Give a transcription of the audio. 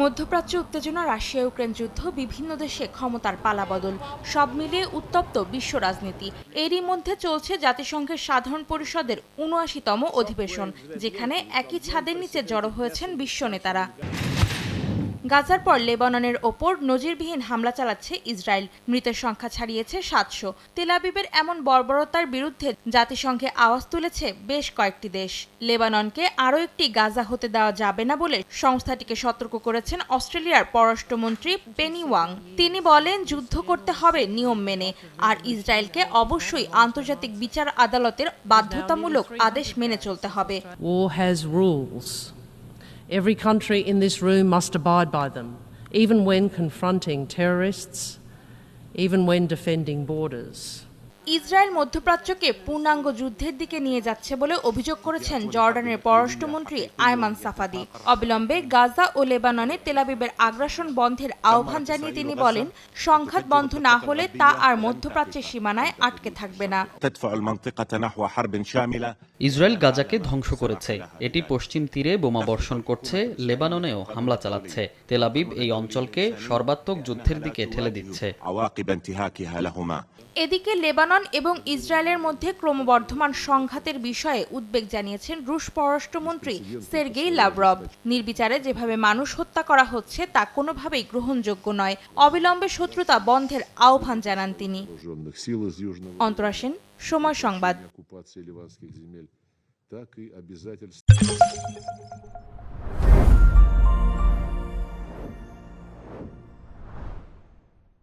মধ্যপ্রাচ্য উত্তেজনা, Russia, Ukraine যুদ্ধ, বিভিন্ন দেশে ক্ষমতার পালাবদল, সব মিলিয়ে উত্তপ্ত বিশ্ব রাজনীতি। এরই মধ্যে চলছে জাতিসংঘের সাধারণ পরিষদের উনআশিতম অধিবেশন, যেখানে একই ছাদের নিচে জড়ো হয়েছেন বিশ্ব নেতারা। গাজার পর লেবাননের ওপর নজিরবিহীন হামলা চালাচ্ছে ইসরায়েল। মৃতের সংখ্যা ছাড়িয়েছে সাতশো। তেলাবিবের এমন বর্বরতার বিরুদ্ধে জাতিসংঘে আওয়াজ তুলেছে বেশ কয়েকটি দেশ। লেবাননকে আরও একটি গাজা হতে দেওয়া যাবে না বলে সংস্থাটিকে সতর্ক করেছেন অস্ট্রেলিয়ার পররাষ্ট্রমন্ত্রী পেনি ওয়াং। তিনি বলেন, যুদ্ধ করতে হবে নিয়ম মেনে, আর ইসরায়েলকে অবশ্যই আন্তর্জাতিক বিচার আদালতের বাধ্যতামূলক আদেশ মেনে চলতে হবে. Every country in this room must abide by them, even when confronting terrorists, even when defending borders. Israel মধ্যপ্রাচ্যকে পূর্ণাঙ্গ যুদ্ধের দিকে নিয়ে যাচ্ছে বলে অভিযোগ করেছেন জর্ডানের পররাষ্ট্রমন্ত্রী আয়মান সাফাদি। অবিলম্বে গাজা ও লেবাননে তেলাবিবের আগ্রাসন বন্ধের আহ্বান জানিয়ে তিনি বলেন সংঘাত বন্ধ না হলে তা আর মধ্যপ্রাচ্যের সীমানায় আটকে থাকবে না। ইসরায়েল গাজাকে ধ্বংস করেছে। এটি পশ্চিম তীরে বোমা বর্ষণ করছে লেবাননেও হামলা চালাচ্ছে। তেলাবিব এই অঞ্চলকে সর্বাত্মক যুদ্ধের দিকে ঠেলে দিচ্ছে। এদিকে লেবানন লেবানন এবং ইসরায়েলের মধ্যে ক্রমবর্ধমান সংঘাতের বিষয়ে উদ্বেগ জানিয়েছেন রুশ পররাষ্ট্রমন্ত্রী সের্গেই লাভরব। নির্বিচারে যেভাবে মানুষ হত্যা করা হচ্ছে, তা কোনোভাবেই গ্রহণযোগ্য নয়। অবিলম্বে শত্রুতা বন্ধের আহ্বান জানান তিনি। অন্তরাসেন, সময় সংবাদ।